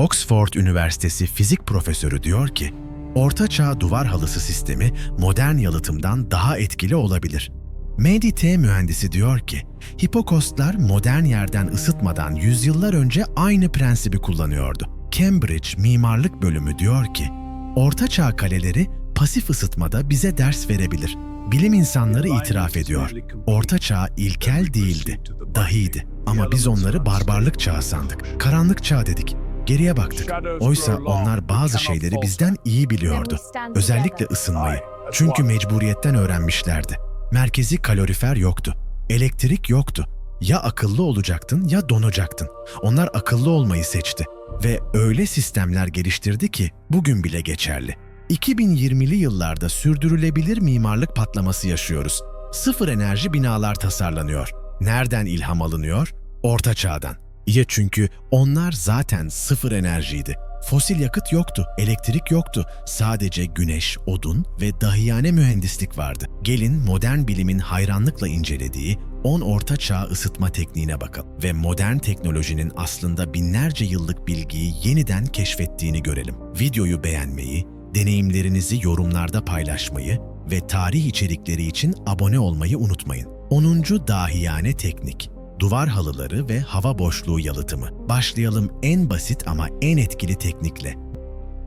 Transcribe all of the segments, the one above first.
Oxford Üniversitesi fizik profesörü diyor ki, Orta Çağ duvar halısı sistemi modern yalıtımdan daha etkili olabilir. MDT mühendisi diyor ki, Hipokostlar modern yerden ısıtmadan yüzyıllar önce aynı prensibi kullanıyordu. Cambridge Mimarlık Bölümü diyor ki, Orta Çağ kaleleri pasif ısıtmada bize ders verebilir. Bilim insanları itiraf ediyor. Orta Çağ ilkel değildi, dahiydi. Ama biz onları barbarlık çağı sandık. Karanlık çağ dedik. Geriye baktık. Oysa onlar bazı şeyleri bizden iyi biliyordu. Özellikle ısınmayı. Çünkü mecburiyetten öğrenmişlerdi. Merkezi kalorifer yoktu. Elektrik yoktu. Ya akıllı olacaktın ya donacaktın. Onlar akıllı olmayı seçti ve öyle sistemler geliştirdi ki bugün bile geçerli. 2020'li yıllarda sürdürülebilir mimarlık patlaması yaşıyoruz. Sıfır enerji binalar tasarlanıyor. Nereden ilham alınıyor? Orta çağdan. Ya çünkü onlar zaten sıfır enerjiydi. Fosil yakıt yoktu, elektrik yoktu. Sadece güneş, odun ve dahiyane mühendislik vardı. Gelin modern bilimin hayranlıkla incelediği 10 orta çağ ısıtma tekniğine bakalım ve modern teknolojinin aslında binlerce yıllık bilgiyi yeniden keşfettiğini görelim. Videoyu beğenmeyi, deneyimlerinizi yorumlarda paylaşmayı ve tarih içerikleri için abone olmayı unutmayın. 10. Dahiyane Teknik Duvar halıları ve hava boşluğu yalıtımı. Başlayalım en basit ama en etkili teknikle.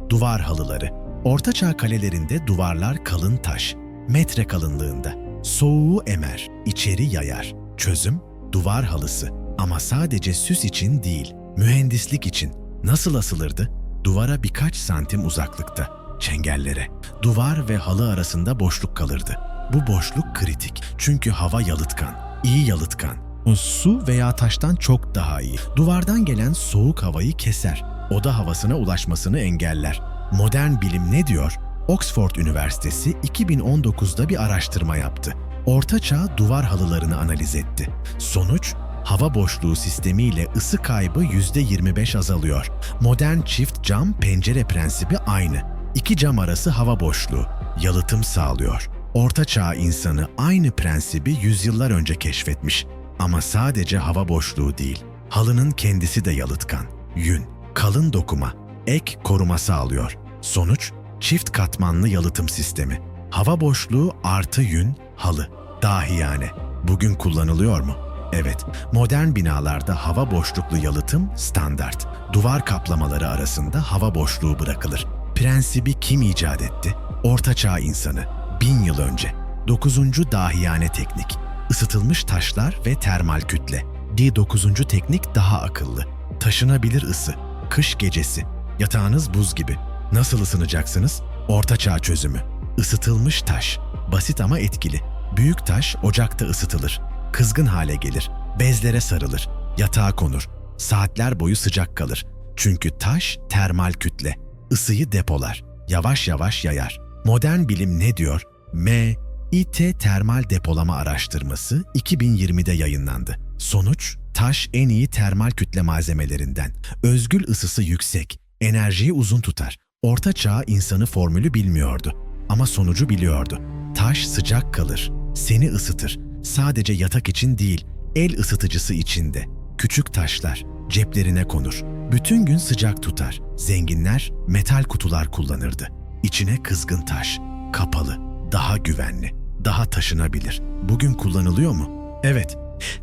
Duvar halıları. Ortaçağ kalelerinde duvarlar kalın taş, metre kalınlığında. Soğuğu emer, içeri yayar. Çözüm, duvar halısı. Ama sadece süs için değil, mühendislik için. Nasıl asılırdı? Duvara birkaç santim uzaklıkta, çengellere. Duvar ve halı arasında boşluk kalırdı. Bu boşluk kritik çünkü hava yalıtkan, iyi yalıtkan. Su veya taştan çok daha iyi. Duvardan gelen soğuk havayı keser. Oda havasına ulaşmasını engeller. Modern bilim ne diyor? Oxford Üniversitesi 2019'da bir araştırma yaptı. Orta Çağ duvar halılarını analiz etti. Sonuç, hava boşluğu sistemiyle ısı kaybı %25 azalıyor. Modern çift cam pencere prensibi aynı. İki cam arası hava boşluğu, yalıtım sağlıyor. Orta Çağ insanı aynı prensibi yüzyıllar önce keşfetmiş. Ama sadece hava boşluğu değil, halının kendisi de yalıtkan, yün, kalın dokuma, ek koruma sağlıyor. Sonuç, çift katmanlı yalıtım sistemi. Hava boşluğu artı yün, halı, dahiyane. Bugün kullanılıyor mu? Evet, modern binalarda hava boşluklu yalıtım standart. Duvar kaplamaları arasında hava boşluğu bırakılır. Prensibi kim icat etti? Ortaçağ insanı, bin yıl önce. Dokuzuncu dahiyane teknik. Isıtılmış taşlar ve termal kütle. D9. teknik daha akıllı. Taşınabilir ısı. Kış gecesi. Yatağınız buz gibi. Nasıl ısınacaksınız? Orta çağ çözümü. Isıtılmış taş. Basit ama etkili. Büyük taş ocakta ısıtılır. Kızgın hale gelir. Bezlere sarılır. Yatağa konur. Saatler boyu sıcak kalır. Çünkü taş termal kütle. Isıyı depolar. Yavaş yavaş yayar. Modern bilim ne diyor? M, İT Termal Depolama Araştırması 2020'de yayınlandı. Sonuç, taş en iyi termal kütle malzemelerinden. Özgül ısısı yüksek, enerjiyi uzun tutar. Orta çağ insanı formülü bilmiyordu. Ama sonucu biliyordu. Taş sıcak kalır, seni ısıtır. Sadece yatak için değil, el ısıtıcısı için de. Küçük taşlar, ceplerine konur. Bütün gün sıcak tutar. Zenginler metal kutular kullanırdı. İçine kızgın taş, kapalı, daha güvenli daha taşınabilir. Bugün kullanılıyor mu? Evet.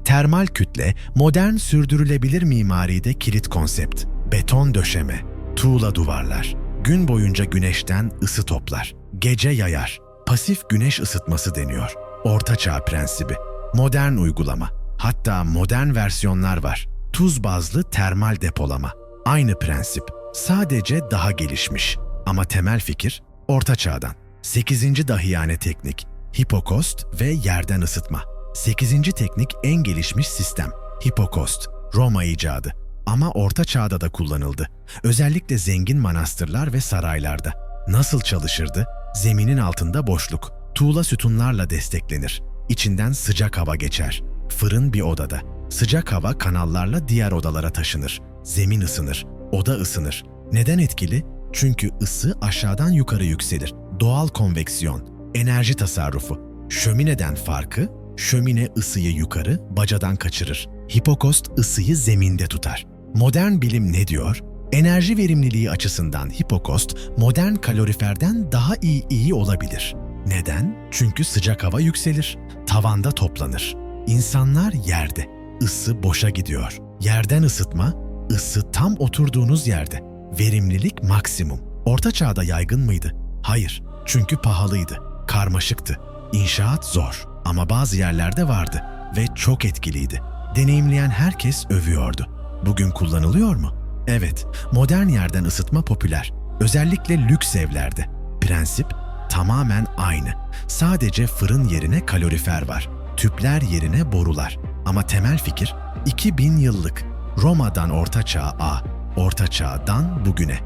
Termal kütle, modern sürdürülebilir mimaride kilit konsept. Beton döşeme, tuğla duvarlar, gün boyunca güneşten ısı toplar, gece yayar. Pasif güneş ısıtması deniyor. Orta çağ prensibi. Modern uygulama. Hatta modern versiyonlar var. Tuz bazlı termal depolama. Aynı prensip. Sadece daha gelişmiş. Ama temel fikir orta çağdan. 8. dahiyane teknik. Hipokost ve yerden ısıtma. 8. teknik en gelişmiş sistem. Hipokost, Roma icadı. Ama Orta Çağ'da da kullanıldı. Özellikle zengin manastırlar ve saraylarda. Nasıl çalışırdı? Zeminin altında boşluk. Tuğla sütunlarla desteklenir. İçinden sıcak hava geçer. Fırın bir odada. Sıcak hava kanallarla diğer odalara taşınır. Zemin ısınır. Oda ısınır. Neden etkili? Çünkü ısı aşağıdan yukarı yükselir. Doğal konveksiyon enerji tasarrufu. Şömineden farkı, şömine ısıyı yukarı, bacadan kaçırır. Hipokost ısıyı zeminde tutar. Modern bilim ne diyor? Enerji verimliliği açısından hipokost modern kaloriferden daha iyi iyi olabilir. Neden? Çünkü sıcak hava yükselir, tavanda toplanır. İnsanlar yerde, ısı boşa gidiyor. Yerden ısıtma, ısı tam oturduğunuz yerde. Verimlilik maksimum. Orta çağda yaygın mıydı? Hayır, çünkü pahalıydı, karmaşıktı. İnşaat zor ama bazı yerlerde vardı ve çok etkiliydi. Deneyimleyen herkes övüyordu. Bugün kullanılıyor mu? Evet, modern yerden ısıtma popüler. Özellikle lüks evlerde. Prensip tamamen aynı. Sadece fırın yerine kalorifer var. Tüpler yerine borular. Ama temel fikir 2000 yıllık. Roma'dan Orta Çağ'a, A, Orta Çağ'dan bugüne.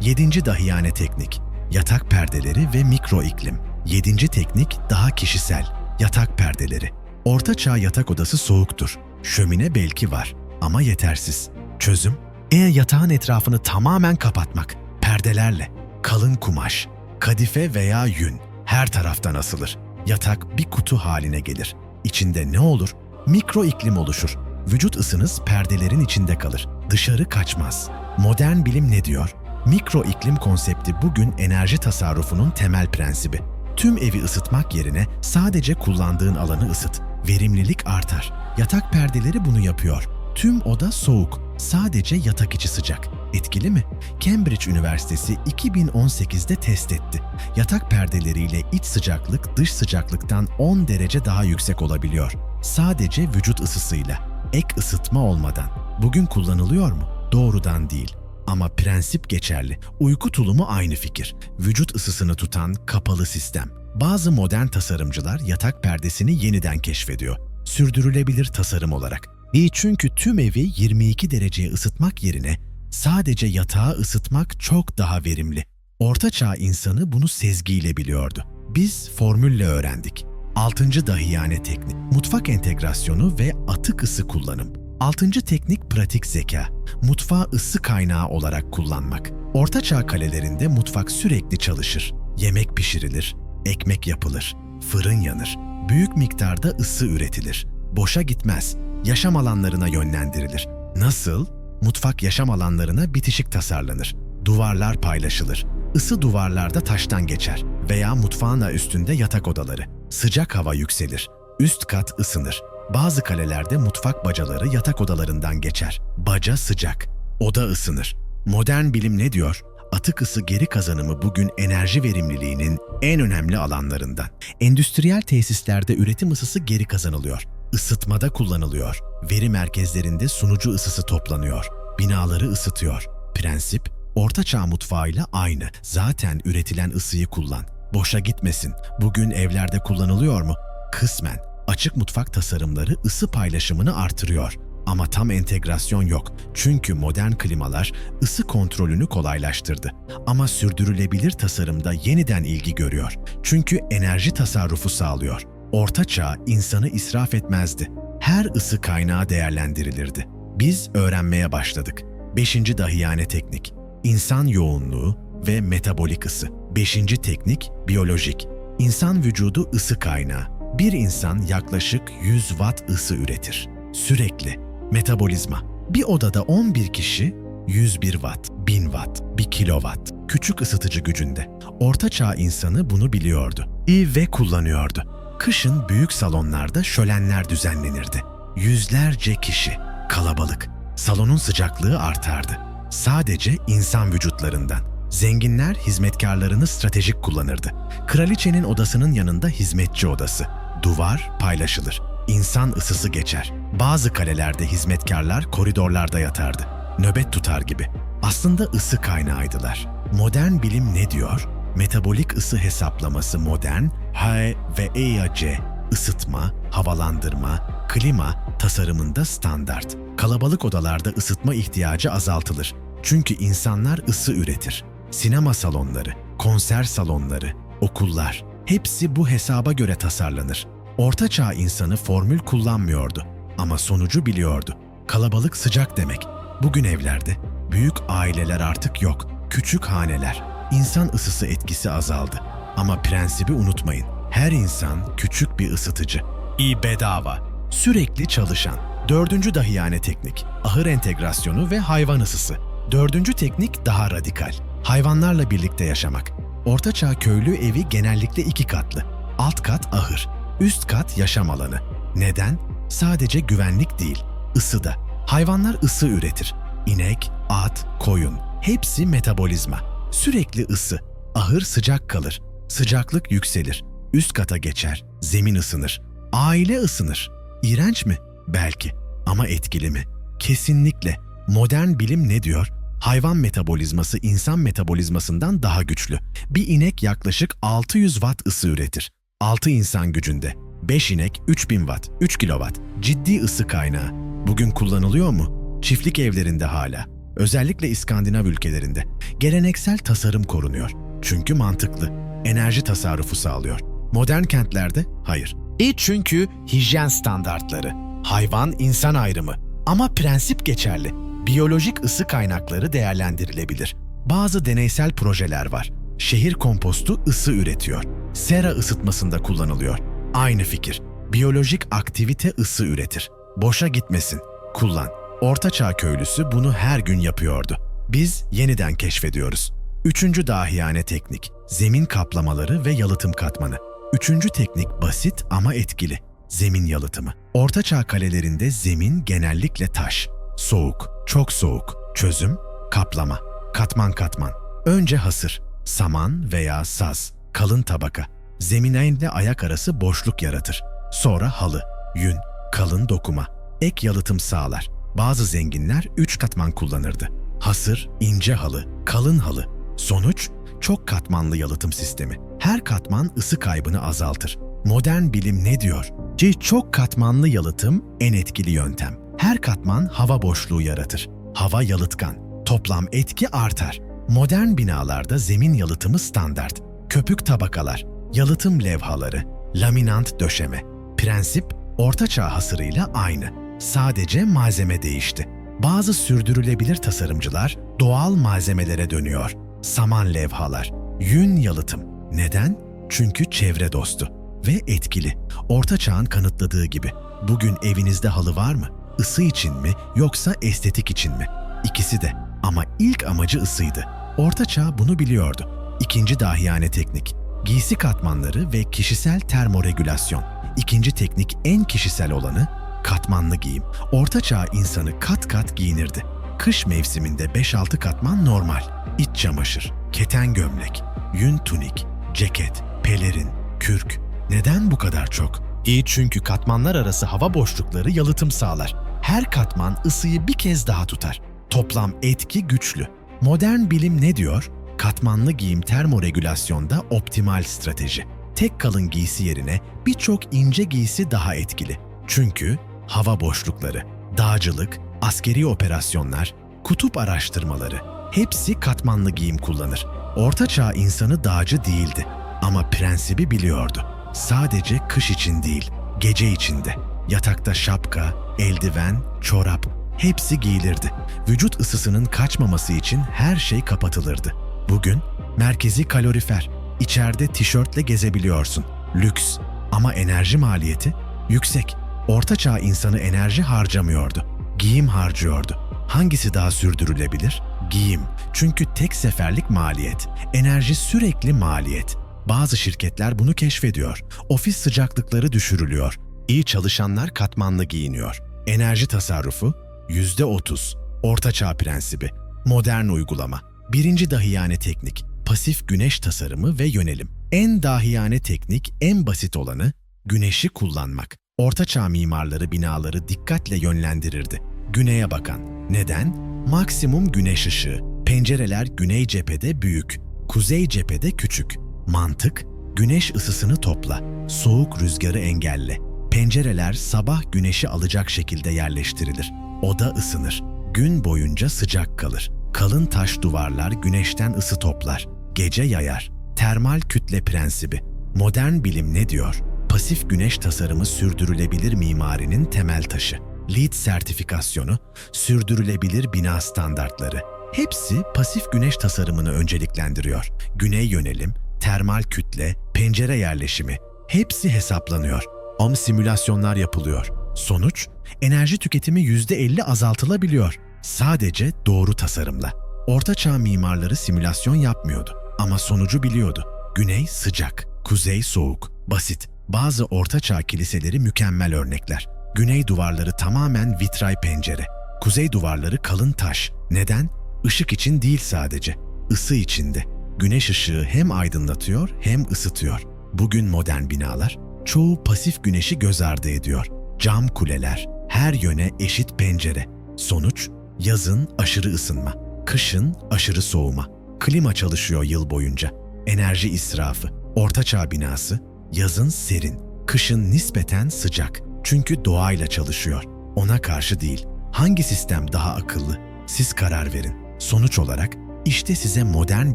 Yedinci dahiyane teknik. Yatak perdeleri ve mikro iklim. Yedinci teknik daha kişisel. Yatak perdeleri. Orta çağ yatak odası soğuktur. Şömine belki var ama yetersiz. Çözüm? E yatağın etrafını tamamen kapatmak. Perdelerle. Kalın kumaş, kadife veya yün her taraftan asılır. Yatak bir kutu haline gelir. İçinde ne olur? Mikro iklim oluşur. Vücut ısınız perdelerin içinde kalır. Dışarı kaçmaz. Modern bilim ne diyor? Mikro iklim konsepti bugün enerji tasarrufunun temel prensibi. Tüm evi ısıtmak yerine sadece kullandığın alanı ısıt. Verimlilik artar. Yatak perdeleri bunu yapıyor. Tüm oda soğuk, sadece yatak içi sıcak. Etkili mi? Cambridge Üniversitesi 2018'de test etti. Yatak perdeleriyle iç sıcaklık dış sıcaklıktan 10 derece daha yüksek olabiliyor. Sadece vücut ısısıyla, ek ısıtma olmadan. Bugün kullanılıyor mu? Doğrudan değil. Ama prensip geçerli. Uyku tulumu aynı fikir. Vücut ısısını tutan kapalı sistem. Bazı modern tasarımcılar yatak perdesini yeniden keşfediyor. Sürdürülebilir tasarım olarak. İyi çünkü tüm evi 22 dereceye ısıtmak yerine sadece yatağı ısıtmak çok daha verimli. Orta çağ insanı bunu sezgiyle biliyordu. Biz formülle öğrendik. Altıncı dahiyane teknik, mutfak entegrasyonu ve atık ısı kullanım. Altıncı teknik pratik zeka, mutfağı ısı kaynağı olarak kullanmak. Orta çağ kalelerinde mutfak sürekli çalışır. Yemek pişirilir, ekmek yapılır, fırın yanır. Büyük miktarda ısı üretilir. Boşa gitmez, yaşam alanlarına yönlendirilir. Nasıl? Mutfak yaşam alanlarına bitişik tasarlanır. Duvarlar paylaşılır. Isı duvarlarda taştan geçer veya mutfağın üstünde yatak odaları. Sıcak hava yükselir. Üst kat ısınır. Bazı kalelerde mutfak bacaları yatak odalarından geçer. Baca sıcak. Oda ısınır. Modern bilim ne diyor? Atık ısı geri kazanımı bugün enerji verimliliğinin en önemli alanlarından. Endüstriyel tesislerde üretim ısısı geri kazanılıyor. Isıtmada kullanılıyor. Veri merkezlerinde sunucu ısısı toplanıyor. Binaları ısıtıyor. Prensip, ortaçağ mutfağıyla aynı. Zaten üretilen ısıyı kullan. Boşa gitmesin. Bugün evlerde kullanılıyor mu? Kısmen. Açık mutfak tasarımları ısı paylaşımını artırıyor. Ama tam entegrasyon yok. Çünkü modern klimalar ısı kontrolünü kolaylaştırdı. Ama sürdürülebilir tasarımda yeniden ilgi görüyor. Çünkü enerji tasarrufu sağlıyor. Orta çağ insanı israf etmezdi. Her ısı kaynağı değerlendirilirdi. Biz öğrenmeye başladık. Beşinci dahiyane teknik. İnsan yoğunluğu ve metabolik ısı. Beşinci teknik biyolojik. İnsan vücudu ısı kaynağı. Bir insan yaklaşık 100 watt ısı üretir. Sürekli. Metabolizma. Bir odada 11 kişi 101 watt, 1000 watt, 1 kilowatt. Küçük ısıtıcı gücünde. Orta çağ insanı bunu biliyordu. Ve kullanıyordu. Kışın büyük salonlarda şölenler düzenlenirdi. Yüzlerce kişi, kalabalık. Salonun sıcaklığı artardı. Sadece insan vücutlarından. Zenginler hizmetkarlarını stratejik kullanırdı. Kraliçenin odasının yanında hizmetçi odası. Duvar paylaşılır. İnsan ısısı geçer. Bazı kalelerde hizmetkarlar koridorlarda yatardı. Nöbet tutar gibi. Aslında ısı kaynağıydılar. Modern bilim ne diyor? Metabolik ısı hesaplaması modern, H ve EAC, ısıtma, havalandırma, klima tasarımında standart. Kalabalık odalarda ısıtma ihtiyacı azaltılır. Çünkü insanlar ısı üretir. Sinema salonları, konser salonları, okullar hepsi bu hesaba göre tasarlanır. Orta çağ insanı formül kullanmıyordu ama sonucu biliyordu. Kalabalık sıcak demek. Bugün evlerde büyük aileler artık yok. Küçük haneler. İnsan ısısı etkisi azaldı. Ama prensibi unutmayın. Her insan küçük bir ısıtıcı. İyi bedava. Sürekli çalışan. Dördüncü dahiyane teknik. Ahır entegrasyonu ve hayvan ısısı. Dördüncü teknik daha radikal. Hayvanlarla birlikte yaşamak. Ortaçağ köylü evi genellikle iki katlı. Alt kat ahır, üst kat yaşam alanı. Neden? Sadece güvenlik değil, ısı da. Hayvanlar ısı üretir. İnek, at, koyun hepsi metabolizma. Sürekli ısı. Ahır sıcak kalır. Sıcaklık yükselir. Üst kata geçer. Zemin ısınır. Aile ısınır. İğrenç mi? Belki. Ama etkili mi? Kesinlikle. Modern bilim ne diyor? Hayvan metabolizması insan metabolizmasından daha güçlü. Bir inek yaklaşık 600 watt ısı üretir. 6 insan gücünde. 5 inek 3000 watt, 3 kilowatt. Ciddi ısı kaynağı. Bugün kullanılıyor mu? Çiftlik evlerinde hala. Özellikle İskandinav ülkelerinde. Geleneksel tasarım korunuyor. Çünkü mantıklı. Enerji tasarrufu sağlıyor. Modern kentlerde hayır. E çünkü hijyen standartları. Hayvan insan ayrımı. Ama prensip geçerli. Biyolojik ısı kaynakları değerlendirilebilir. Bazı deneysel projeler var. Şehir kompostu ısı üretiyor. Sera ısıtmasında kullanılıyor. Aynı fikir. Biyolojik aktivite ısı üretir. Boşa gitmesin. Kullan. Ortaçağ köylüsü bunu her gün yapıyordu. Biz yeniden keşfediyoruz. Üçüncü dahiyane teknik. Zemin kaplamaları ve yalıtım katmanı. Üçüncü teknik basit ama etkili. Zemin yalıtımı. Ortaçağ kalelerinde zemin genellikle taş. Soğuk, çok soğuk. Çözüm, kaplama. Katman katman. Önce hasır, saman veya saz, kalın tabaka. Zeminle ayak arası boşluk yaratır. Sonra halı, yün, kalın dokuma. Ek yalıtım sağlar. Bazı zenginler üç katman kullanırdı. Hasır, ince halı, kalın halı. Sonuç, çok katmanlı yalıtım sistemi. Her katman ısı kaybını azaltır. Modern bilim ne diyor? Ki çok katmanlı yalıtım en etkili yöntem. Her katman hava boşluğu yaratır. Hava yalıtkan. Toplam etki artar. Modern binalarda zemin yalıtımı standart. Köpük tabakalar, yalıtım levhaları, laminant döşeme. Prensip ortaçağ hasırıyla aynı. Sadece malzeme değişti. Bazı sürdürülebilir tasarımcılar doğal malzemelere dönüyor. Saman levhalar, yün yalıtım. Neden? Çünkü çevre dostu ve etkili. Orta çağın kanıtladığı gibi. Bugün evinizde halı var mı? Isı için mi yoksa estetik için mi? İkisi de. Ama ilk amacı ısıydı. Orta çağ bunu biliyordu. İkinci dahiyane teknik. Giysi katmanları ve kişisel termoregülasyon. İkinci teknik en kişisel olanı katmanlı giyim. Orta çağ insanı kat kat giyinirdi. Kış mevsiminde 5-6 katman normal. İç çamaşır, keten gömlek, yün tunik, ceket, pelerin, kürk. Neden bu kadar çok? İyi çünkü katmanlar arası hava boşlukları yalıtım sağlar. Her katman ısıyı bir kez daha tutar. Toplam etki güçlü. Modern bilim ne diyor? Katmanlı giyim termoregülasyonda optimal strateji. Tek kalın giysi yerine birçok ince giysi daha etkili. Çünkü hava boşlukları, dağcılık, askeri operasyonlar, kutup araştırmaları hepsi katmanlı giyim kullanır. Orta çağ insanı dağcı değildi ama prensibi biliyordu. Sadece kış için değil, gece içinde. Yatakta şapka, eldiven, çorap hepsi giyilirdi. Vücut ısısının kaçmaması için her şey kapatılırdı. Bugün merkezi kalorifer, içeride tişörtle gezebiliyorsun. Lüks ama enerji maliyeti yüksek. Orta çağ insanı enerji harcamıyordu. Giyim harcıyordu. Hangisi daha sürdürülebilir? Giyim. Çünkü tek seferlik maliyet. Enerji sürekli maliyet. Bazı şirketler bunu keşfediyor. Ofis sıcaklıkları düşürülüyor. İyi çalışanlar katmanlı giyiniyor. Enerji tasarrufu %30. Ortaçağ prensibi. Modern uygulama. Birinci dahiyane teknik. Pasif güneş tasarımı ve yönelim. En dahiyane teknik, en basit olanı güneşi kullanmak. Ortaçağ mimarları binaları dikkatle yönlendirirdi. Güneye bakan. Neden? Maksimum güneş ışığı. Pencereler güney cephede büyük, kuzey cephede küçük. Mantık, güneş ısısını topla, soğuk rüzgarı engelle. Pencereler sabah güneşi alacak şekilde yerleştirilir. Oda ısınır. Gün boyunca sıcak kalır. Kalın taş duvarlar güneşten ısı toplar. Gece yayar. Termal kütle prensibi. Modern bilim ne diyor? Pasif güneş tasarımı sürdürülebilir mimarinin temel taşı. LEED sertifikasyonu, sürdürülebilir bina standartları. Hepsi pasif güneş tasarımını önceliklendiriyor. Güney yönelim, termal kütle, pencere yerleşimi hepsi hesaplanıyor. Om simülasyonlar yapılıyor. Sonuç, enerji tüketimi %50 azaltılabiliyor. Sadece doğru tasarımla. Ortaçağ mimarları simülasyon yapmıyordu ama sonucu biliyordu. Güney sıcak, kuzey soğuk, basit. Bazı ortaçağ kiliseleri mükemmel örnekler. Güney duvarları tamamen vitray pencere. Kuzey duvarları kalın taş. Neden? Işık için değil sadece, ısı içinde. Güneş ışığı hem aydınlatıyor hem ısıtıyor. Bugün modern binalar çoğu pasif güneşi göz ardı ediyor. Cam kuleler, her yöne eşit pencere. Sonuç yazın aşırı ısınma, kışın aşırı soğuma. Klima çalışıyor yıl boyunca. Enerji israfı. Ortaçağ binası yazın serin, kışın nispeten sıcak. Çünkü doğayla çalışıyor. Ona karşı değil. Hangi sistem daha akıllı? Siz karar verin. Sonuç olarak işte size modern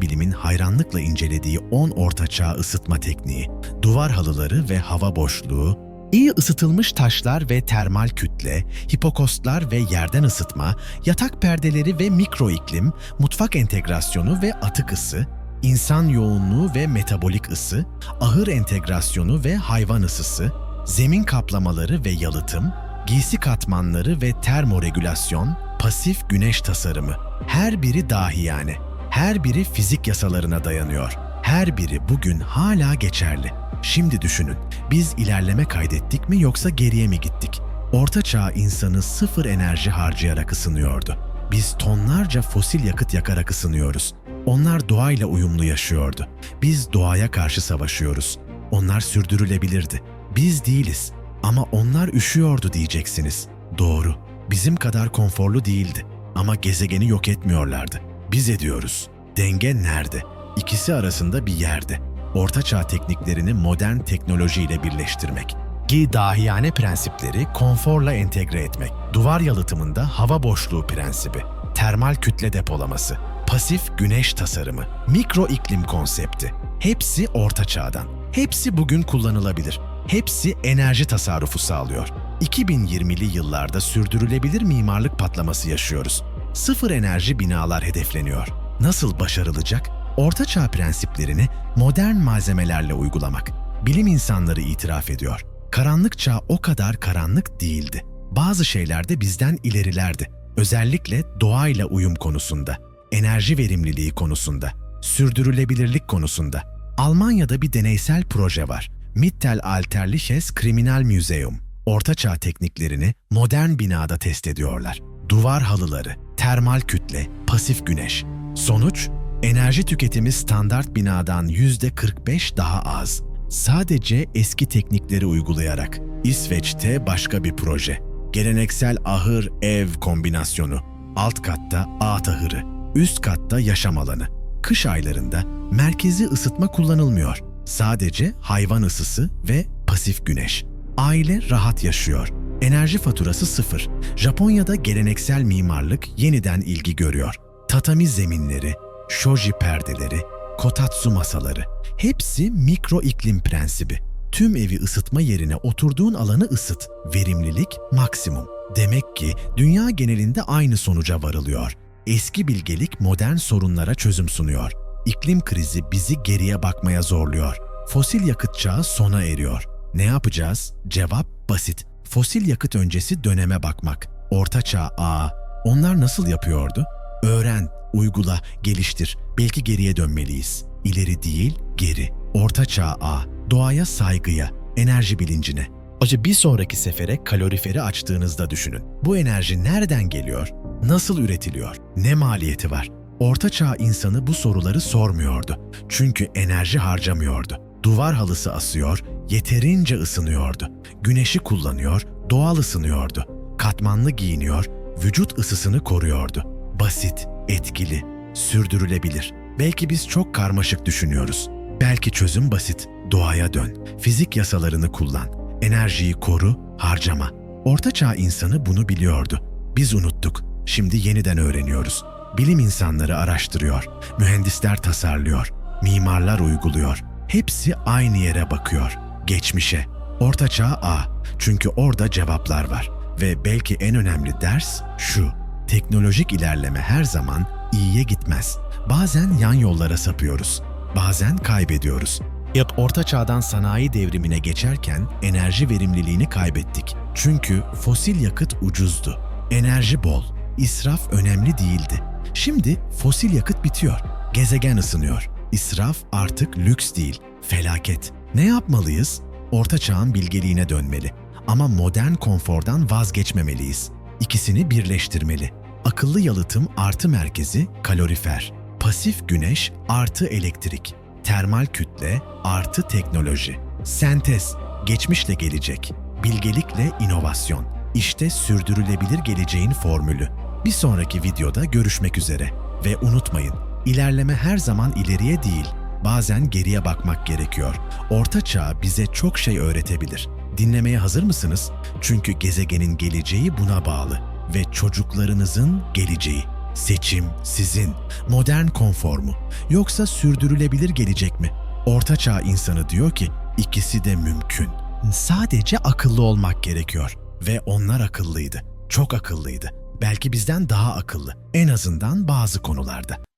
bilimin hayranlıkla incelediği 10 ortaçağ ısıtma tekniği, duvar halıları ve hava boşluğu, iyi ısıtılmış taşlar ve termal kütle, hipokostlar ve yerden ısıtma, yatak perdeleri ve mikro iklim, mutfak entegrasyonu ve atık ısı, insan yoğunluğu ve metabolik ısı, ahır entegrasyonu ve hayvan ısısı, zemin kaplamaları ve yalıtım, giysi katmanları ve termoregülasyon, pasif güneş tasarımı. Her biri dahiyane. Her biri fizik yasalarına dayanıyor. Her biri bugün hala geçerli. Şimdi düşünün, biz ilerleme kaydettik mi yoksa geriye mi gittik? Orta çağ insanı sıfır enerji harcayarak ısınıyordu. Biz tonlarca fosil yakıt yakarak ısınıyoruz. Onlar doğayla uyumlu yaşıyordu. Biz doğaya karşı savaşıyoruz. Onlar sürdürülebilirdi. Biz değiliz. Ama onlar üşüyordu diyeceksiniz. Doğru. Bizim kadar konforlu değildi. Ama gezegeni yok etmiyorlardı. Biz ediyoruz. Denge nerede? İkisi arasında bir yerde. Ortaçağ tekniklerini modern teknolojiyle birleştirmek. Gi dahiyane prensipleri konforla entegre etmek. Duvar yalıtımında hava boşluğu prensibi. Termal kütle depolaması. Pasif güneş tasarımı. Mikro iklim konsepti. Hepsi orta çağdan. Hepsi bugün kullanılabilir. Hepsi enerji tasarrufu sağlıyor. 2020'li yıllarda sürdürülebilir mimarlık patlaması yaşıyoruz. Sıfır enerji binalar hedefleniyor. Nasıl başarılacak? Orta çağ prensiplerini modern malzemelerle uygulamak. Bilim insanları itiraf ediyor. Karanlık çağ o kadar karanlık değildi. Bazı şeylerde bizden ilerilerdi. Özellikle doğayla uyum konusunda, enerji verimliliği konusunda, sürdürülebilirlik konusunda. Almanya'da bir deneysel proje var. Mittel Alterliches Kriminalmuseum. Ortaçağ tekniklerini modern binada test ediyorlar. Duvar halıları, termal kütle, pasif güneş. Sonuç, enerji tüketimi standart binadan %45 daha az. Sadece eski teknikleri uygulayarak. İsveç'te başka bir proje. Geleneksel ahır-ev kombinasyonu. Alt katta ağ ahırı, üst katta yaşam alanı. Kış aylarında merkezi ısıtma kullanılmıyor. Sadece hayvan ısısı ve pasif güneş. Aile rahat yaşıyor. Enerji faturası sıfır. Japonya'da geleneksel mimarlık yeniden ilgi görüyor. Tatami zeminleri, shoji perdeleri, kotatsu masaları. Hepsi mikro iklim prensibi. Tüm evi ısıtma yerine oturduğun alanı ısıt. Verimlilik maksimum. Demek ki dünya genelinde aynı sonuca varılıyor. Eski bilgelik modern sorunlara çözüm sunuyor. İklim krizi bizi geriye bakmaya zorluyor. Fosil yakıt çağı sona eriyor. Ne yapacağız? Cevap basit. Fosil yakıt öncesi döneme bakmak. Orta çağ A. Onlar nasıl yapıyordu? Öğren, uygula, geliştir. Belki geriye dönmeliyiz. İleri değil, geri. Orta çağ A. Doğaya saygıya, enerji bilincine. Acı bir sonraki sefere kaloriferi açtığınızda düşünün. Bu enerji nereden geliyor? Nasıl üretiliyor? Ne maliyeti var? Orta çağ insanı bu soruları sormuyordu. Çünkü enerji harcamıyordu. Duvar halısı asıyor, yeterince ısınıyordu. Güneşi kullanıyor, doğal ısınıyordu. Katmanlı giyiniyor, vücut ısısını koruyordu. Basit, etkili, sürdürülebilir. Belki biz çok karmaşık düşünüyoruz. Belki çözüm basit. Doğaya dön. Fizik yasalarını kullan. Enerjiyi koru, harcama. Ortaçağ insanı bunu biliyordu. Biz unuttuk. Şimdi yeniden öğreniyoruz. Bilim insanları araştırıyor. Mühendisler tasarlıyor. Mimarlar uyguluyor. Hepsi aynı yere bakıyor. Geçmişe. Ortaçağ A. Çünkü orada cevaplar var. Ve belki en önemli ders şu. Teknolojik ilerleme her zaman iyiye gitmez. Bazen yan yollara sapıyoruz. Bazen kaybediyoruz. Yap orta çağdan sanayi devrimine geçerken enerji verimliliğini kaybettik. Çünkü fosil yakıt ucuzdu. Enerji bol, israf önemli değildi. Şimdi fosil yakıt bitiyor. Gezegen ısınıyor. İsraf artık lüks değil, felaket. Ne yapmalıyız? Orta çağın bilgeliğine dönmeli. Ama modern konfordan vazgeçmemeliyiz. İkisini birleştirmeli. Akıllı yalıtım artı merkezi kalorifer. Pasif güneş artı elektrik. Termal kütle artı teknoloji. Sentez, geçmişle gelecek. Bilgelikle inovasyon. İşte sürdürülebilir geleceğin formülü. Bir sonraki videoda görüşmek üzere. Ve unutmayın, ilerleme her zaman ileriye değil, bazen geriye bakmak gerekiyor. Orta Çağ bize çok şey öğretebilir. Dinlemeye hazır mısınız? Çünkü gezegenin geleceği buna bağlı ve çocuklarınızın geleceği. Seçim sizin. Modern konfor mu? Yoksa sürdürülebilir gelecek mi? Orta Çağ insanı diyor ki ikisi de mümkün. Sadece akıllı olmak gerekiyor. Ve onlar akıllıydı. Çok akıllıydı. Belki bizden daha akıllı. En azından bazı konularda.